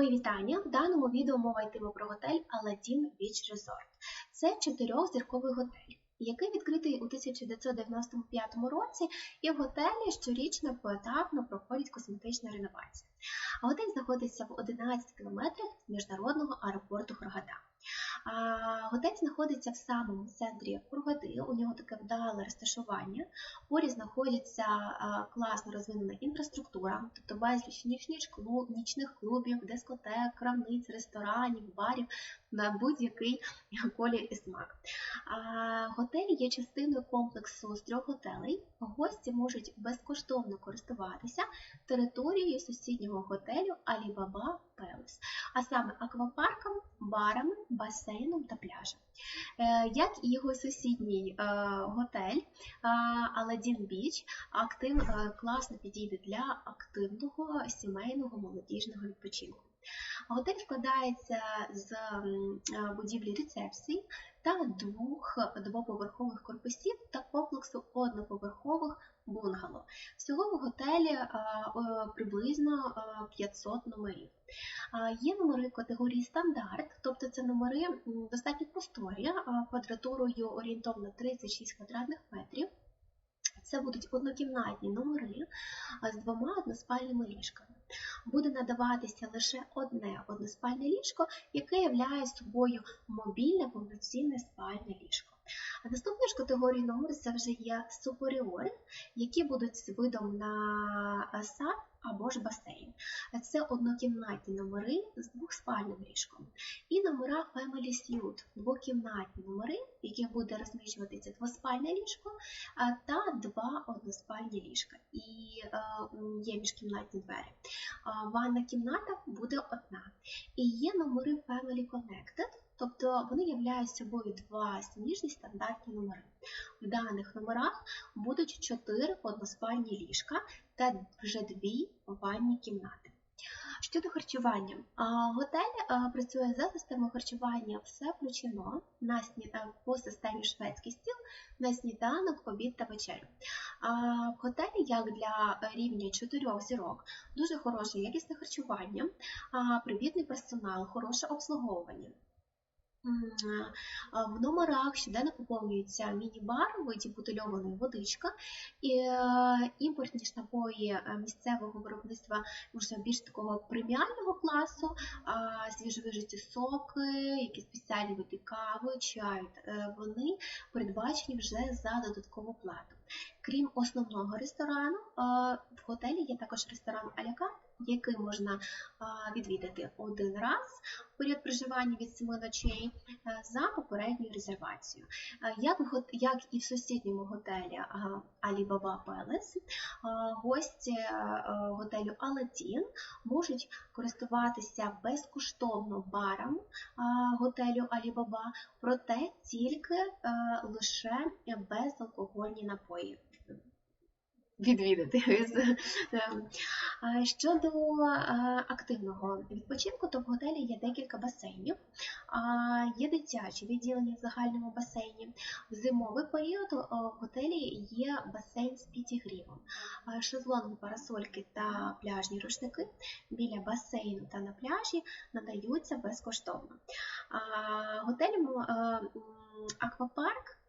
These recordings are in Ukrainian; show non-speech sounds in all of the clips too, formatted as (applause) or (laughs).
Мої вітання. В даному відео мова йтиме про готель Aladdin Beach Resort. Це чотирьохзірковий готель, який відкритий у 1995 році, і в готелі щорічно поетапно проходить косметична реновація. Готель знаходиться в 11 кілометрах від міжнародного аеропорту Хургада. Готель знаходиться в самому центрі Хургади, у нього таке вдале розташування. Поряд знаходиться класно розвинена інфраструктура, тобто безліч нічних клубів, дискотек, крамниць, ресторанів, барів на будь-який колір і смак. Готель є частиною комплексу з трьох готелей. Гості можуть безкоштовно користуватися територією сусіднього готелю Alibaba Palace, а саме аквапарком, барами, басейном та пляжем. Е, як і його сусідній е, готель Aladdin Beach, актив класно підійде для активного сімейного молодіжного відпочинку. Готель складається з будівлі рецепцій та двох двоповерхових корпусів та комплексу одноповерхових бунгало. Всього в готелі приблизно 500 номерів. Є номери категорії стандарт, тобто це номери достатньо просторі, квадратурою орієнтовно 36 квадратних метрів. Це будуть однокімнатні номери з двома односпальними ліжками. Буде надаватися лише одне односпальне ліжко, яке являє собою мобільне повноцінне спальне ліжко. А наступною ж категорією номер це вже є суперіори, які будуть з видом на сад або ж басейн. Це однокімнатні номери з двохспальним ліжком. І номера Family Suite – двокімнатні номери, в яких буде розміщуватися двоспальне ліжко та два односпальні ліжка. І є міжкімнатні двері. Ванна кімната буде одна. І є номери Family Connected. Тобто вони являють собою два сніжні стандартні номери. В даних номерах будуть 4 односпальні ліжка та вже дві ванні кімнати. Щодо харчування, готель працює за системою харчування все включено на сні... по системі шведський стіл на сніданок, обід та вечерю. В готелі, як для рівня 4 зірок, дуже хороше якісне харчування, привітний персонал, хороше обслуговування. В номерах щоденно поповнюється міні-бар виді бутильованої водичка, і імпортні ж напої місцевого виробництва вже більш такого преміального класу, свіжовижиті соки, які спеціальні види кави, чаю, е, вони передбачені вже за додаткову плату. Крім основного ресторану, в готелі є також ресторан Алякат, який можна відвідати один раз в період проживання від 7 ночей за попередньою резервацією. Як і в сусідньому готелі Alibaba Palace, гості готелю Aladdin можуть користуватися безкоштовно баром готелю Alibaba, проте тільки лише безалкогольні напої відвідати. (laughs) Щодо активного відпочинку, то в готелі є декілька басейнів, є дитячі відділення в загальному басейні. В зимовий період в готелі є басейн з підігрівом, шезлонги, парасольки та пляжні рушники біля басейну та на пляжі надаються безкоштовно. Аквапарк Е,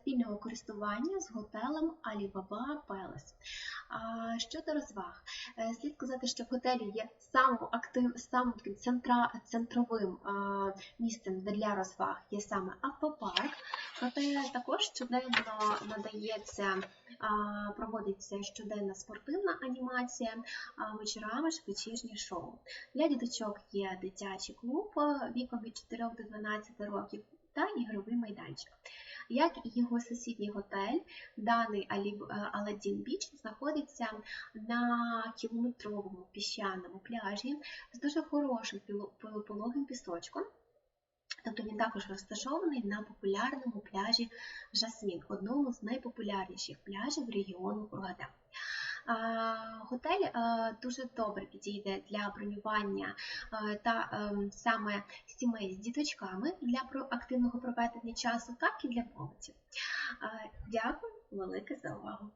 спільного користування з готелем Alibaba Palace. Щодо розваг, е, слід сказати, що в готелі є самим актив, самим центра, центровим місцем для розваг є саме аквапарк, проте також щоденно надається, проводиться щоденна спортивна анімація, вечорами ж вечірнє шоу. Для діточок є дитячий клуб віком від 4 до 12 років та ігровий майданчик. Як і його сусідній готель, даний Aladdin Beach знаходиться на кілометровому піщаному пляжі з дуже хорошим пологим пісочком. Тобто він також розташований на популярному пляжі Жасмін, одному з найпопулярніших пляжів регіону Ургада. Готель дуже добре підійде для бронювання та ем, саме сімей з діточками для активного проведення часу, так і для молоді. Дякую велике за увагу!